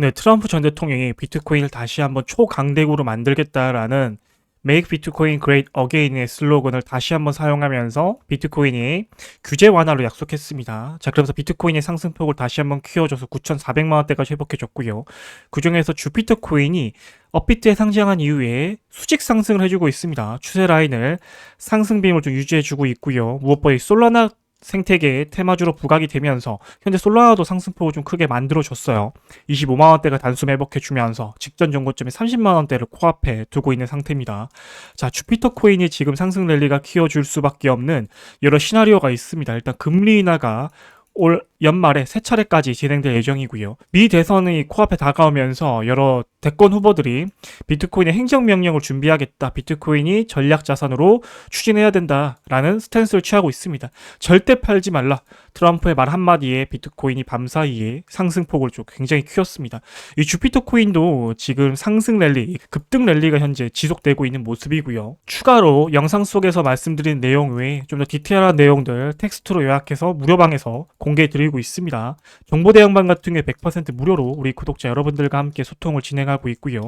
네, 트럼프 전 대통령이 비트코인을 다시 한번 초강대국으로 만들겠다라는 Make Bitcoin Great Again의 슬로건을 다시 한번 사용하면서 비트코인이 규제 완화를 약속했습니다. 자, 그러면서 비트코인의 상승폭을 다시 한번 키워줘서 9,400만 원대까지 회복해줬고요. 그 중에서 주피터 코인이 업비트에 상장한 이후에 수직 상승을 해주고 있습니다. 추세 라인을 상승 빔을 좀 유지해주고 있고요. 무엇보다 이 솔라나 생태계의 테마주로 부각이 되면서 현재 솔라나도 상승폭을 좀 크게 만들어줬어요. 25만 원대가 단숨 회복해주면서 직전 정고점에 30만 원대를 코앞에 두고 있는 상태입니다. 자, 주피터 코인이 지금 상승 랠리가 키워줄 수밖에 없는 여러 시나리오가 있습니다. 일단 금리 인하가 올 연말에 세 차례까지 진행될 예정이고요. 미 대선이 코앞에 다가오면서 여러 대권 후보들이 비트코인의 행정명령을 준비하겠다. 비트코인이 전략 자산으로 추진해야 된다라는 스탠스를 취하고 있습니다. 절대 팔지 말라. 트럼프의 말 한마디에 비트코인이 밤사이에 상승폭을 좀 굉장히 키웠습니다. 이 주피터 코인도 지금 상승 랠리, 급등 랠리가 현재 지속되고 있는 모습이고요. 추가로 영상 속에서 말씀드린 내용 외에 좀 더 디테일한 내용들 텍스트로 요약해서 무료방에서 공 개해 드리고 있습니다. 정보 대응방 같은 게100% 무료로 우리 구독자 여러분들과 함께 소통을 진행하고 있고요.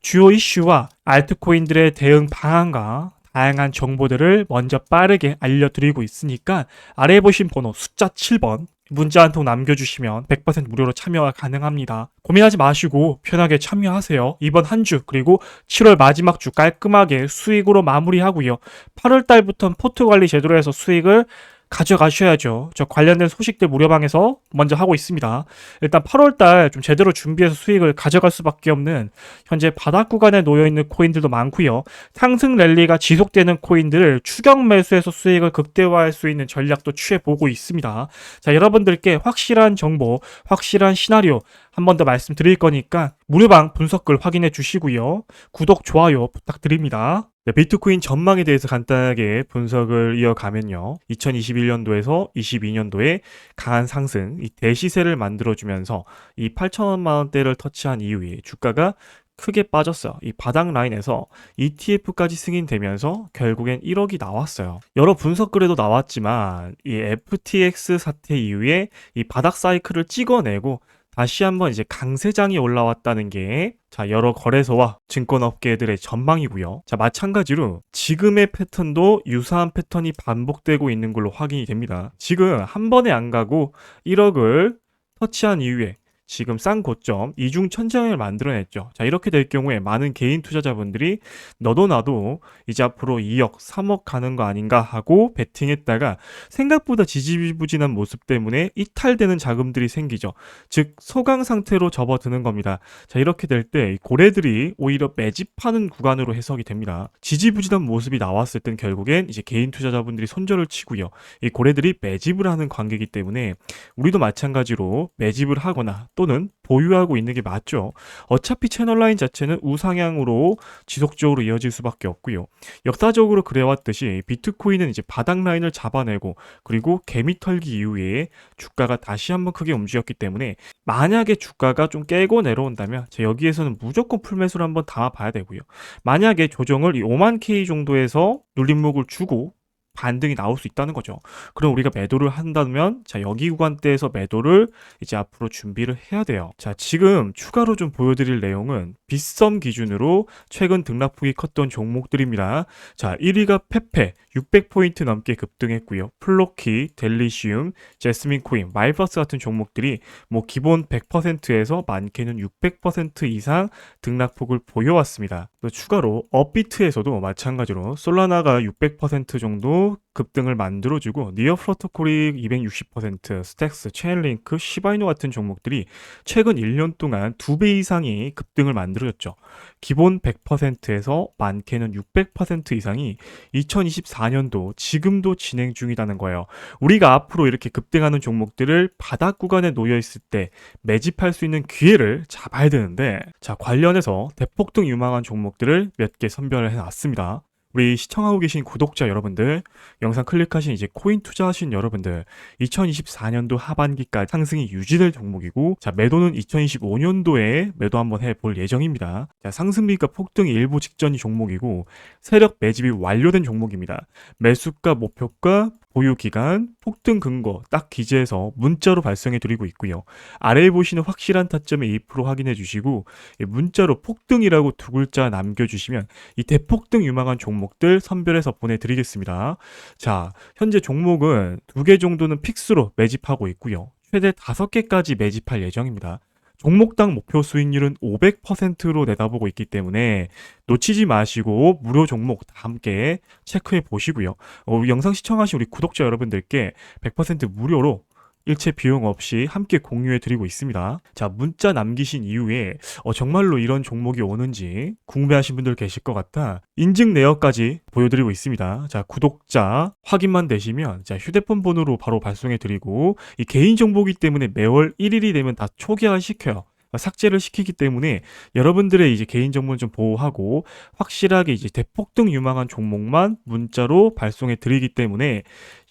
주요 이슈와 알트코인들의 대응 방안과 다양한 정보들을 먼저 빠르게 알려드리고 있으니까 아래에 보신 번호 숫자 7번 문자 한 통 남겨주시면 100% 무료로 참여가 가능합니다. 고민하지 마시고 편하게 참여하세요. 이번 한 주 그리고 7월 마지막 주 깔끔하게 수익으로 마무리하고요. 8월 달부터는 포트 관리 제대로 해서 수익을 가져가셔야죠. 저 관련된 소식들 무료방에서 먼저 하고 있습니다. 일단 8월달 좀 제대로 준비해서 수익을 가져갈 수밖에 없는 현재 바닥 구간에 놓여 있는 코인들도 많고요. 상승 랠리가 지속되는 코인들을 추격 매수해서 수익을 극대화할 수 있는 전략도 취해 보고 있습니다. 자, 여러분들께 확실한 정보, 확실한 시나리오 한 번 더 말씀드릴 거니까 무료방 분석글 확인해 주시고요. 구독, 좋아요 부탁드립니다. 네, 비트코인 전망에 대해서 간단하게 분석을 이어가면요. 2021년도에서 22년도에 강한 상승, 이 대시세를 만들어주면서 이 8천원만 원대를 터치한 이후에 주가가 크게 빠졌어요. 이 바닥 라인에서 ETF까지 승인되면서 결국엔 1억이 나왔어요. 여러 분석글에도 나왔지만 이 FTX 사태 이후에 이 바닥 사이클을 찍어내고 다시 한번 이제 강세장이 올라왔다는 게 자, 여러 거래소와 증권업계들의 전망이고요. 자, 마찬가지로 지금의 패턴도 유사한 패턴이 반복되고 있는 걸로 확인이 됩니다. 지금 한 번에 안 가고 1억을 터치한 이후에 지금 싼 고점 이중 천장을 만들어냈죠. 자, 이렇게 될 경우에 많은 개인 투자자분들이 너도 나도 이제 앞으로 2억, 3억 가는 거 아닌가 하고 베팅했다가 생각보다 지지부진한 모습 때문에 이탈되는 자금들이 생기죠. 즉, 소강 상태로 접어드는 겁니다. 자, 이렇게 될 때 고래들이 오히려 매집하는 구간으로 해석이 됩니다. 지지부진한 모습이 나왔을 땐 결국엔 이제 개인 투자자분들이 손절을 치고요. 이 고래들이 매집을 하는 관계이기 때문에 우리도 마찬가지로 매집을 하거나 또는 보유하고 있는 게 맞죠. 어차피 채널 라인 자체는 우상향으로 지속적으로 이어질 수밖에 없고요. 역사적으로 그래왔듯이 비트코인은 이제 바닥 라인을 잡아내고 그리고 개미 털기 이후에 주가가 다시 한번 크게 움직였기 때문에 만약에 주가가 좀 깨고 내려온다면 여기에서는 무조건 풀매수를 한번 담아봐야 되고요. 만약에 조정을 이 5만 K 정도에서 눌림목을 주고 반등이 나올 수 있다는 거죠. 그럼 우리가 매도를 한다면 자 여기 구간대에서 매도를 이제 앞으로 준비를 해야 돼요. 자 지금 추가로 좀 보여드릴 내용은 빗썸 기준으로 최근 등락폭이 컸던 종목들입니다. 자 1위가 페페 600포인트 넘게 급등했고요. 플로키, 델리시움, 제스민 코인, 마이버스 같은 종목들이 뭐 기본 100%에서 많게는 600% 이상 등락폭을 보여왔습니다. 또 추가로 업비트에서도 마찬가지로 솔라나가 600% 정도 급등을 만들어주고 니어 프로토콜이 260%, 스택스, 체인링크, 시바이노 같은 종목들이 최근 1년 동안 2배 이상이 급등을 만들어줬죠. 기본 100%에서 많게는 600% 이상이 2024년도 지금도 진행 중이라는 거예요. 우리가 앞으로 이렇게 급등하는 종목들을 바닥 구간에 놓여 있을 때 매집할 수 있는 기회를 잡아야 되는데 자 관련해서 대폭등 유망한 종목들을 몇 개 선별을 해놨습니다. 우리 시청하고 계신 구독자 여러분들, 영상 클릭하신 이제 코인 투자하신 여러분들, 2024년도 하반기까지 상승이 유지될 종목이고, 자, 매도는 2025년도에 매도 한번 해볼 예정입니다. 자, 상승비가 폭등이 일부 직전이 종목이고, 세력 매집이 완료된 종목입니다. 매수가 목표가 보유 기간, 폭등 근거 딱 기재해서 문자로 발송해 드리고 있고요. 아래에 보시는 확실한 타점의 2% 확인해 주시고 이 문자로 폭등이라고 두 글자 남겨 주시면 이 대폭등 유망한 종목들 선별해서 보내 드리겠습니다. 자, 현재 종목은 두 개 정도는 픽스로 매집하고 있고요. 최대 다섯 개까지 매집할 예정입니다. 종목당 목표 수익률은 500%로 내다보고 있기 때문에 놓치지 마시고 무료 종목 다 함께 체크해 보시고요. 어, 영상 시청하신 우리 구독자 여러분들께 100% 무료로 일체 비용 없이 함께 공유해 드리고 있습니다. 자, 문자 남기신 이후에 어, 정말로 이런 종목이 오는지 궁금해하신 분들 계실 것 같아 인증 내역까지 보여드리고 있습니다. 자, 구독자 확인만 되시면 자, 휴대폰 번호로 바로 발송해 드리고 이 개인 정보이기 때문에 매월 1일이 되면 다 초기화 시켜요. 삭제를 시키기 때문에 여러분들의 이제 개인 정보는 좀 보호하고 확실하게 이제 대폭등 유망한 종목만 문자로 발송해 드리기 때문에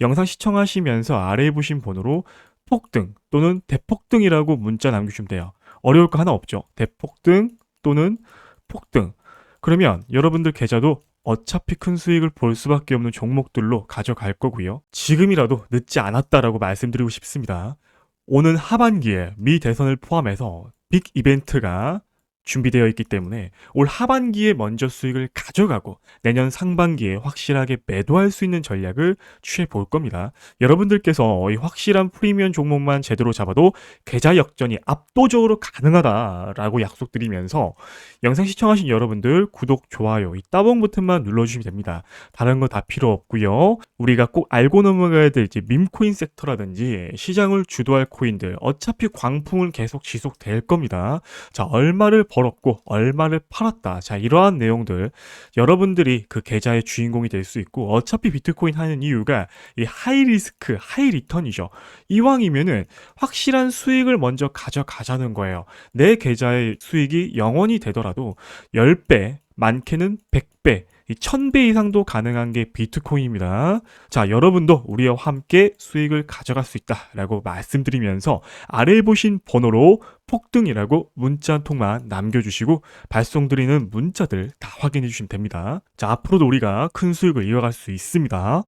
영상 시청하시면서 아래에 보신 번호로 폭등 또는 대폭등이라고 문자 남기시면 돼요. 어려울 거 하나 없죠. 대폭등 또는 폭등. 그러면 여러분들 계좌도 어차피 큰 수익을 볼 수밖에 없는 종목들로 가져갈 거고요. 지금이라도 늦지 않았다라고 말씀드리고 싶습니다. 오는 하반기에 미 대선을 포함해서 빅 이벤트가 준비되어 있기 때문에 올 하반기에 먼저 수익을 가져가고 내년 상반기에 확실하게 매도할 수 있는 전략을 취해 볼 겁니다. 여러분들께서 이 확실한 프리미엄 종목만 제대로 잡아도 계좌 역전이 압도적으로 가능하다라고 약속드리면서 영상 시청하신 여러분들 구독, 좋아요, 이 따봉 버튼만 눌러주시면 됩니다. 다른 거 다 필요 없고요. 우리가 꼭 알고 넘어가야 될 이제 밈코인 섹터라든지 시장을 주도할 코인들 어차피 광풍은 계속 지속될 겁니다. 자, 얼마를 벌었고 얼마를 팔았다. 자, 이러한 내용들 여러분들이 그 계좌의 주인공이 될 수 있고 어차피 비트코인 하는 이유가 이 하이 리스크, 하이 리턴이죠. 이왕이면은 확실한 수익을 먼저 가져가자는 거예요. 내 계좌의 수익이 영원이 되더라도 10배, 많게는 100배, 이 1000배 이상도 가능한 게 비트코인입니다. 자, 여러분도 우리와 함께 수익을 가져갈 수 있다라고 말씀드리면서 아래에 보신 번호로 폭등이라고 문자 한 통만 남겨주시고 발송드리는 문자들 다 확인해 주시면 됩니다. 자, 앞으로도 우리가 큰 수익을 이어갈 수 있습니다.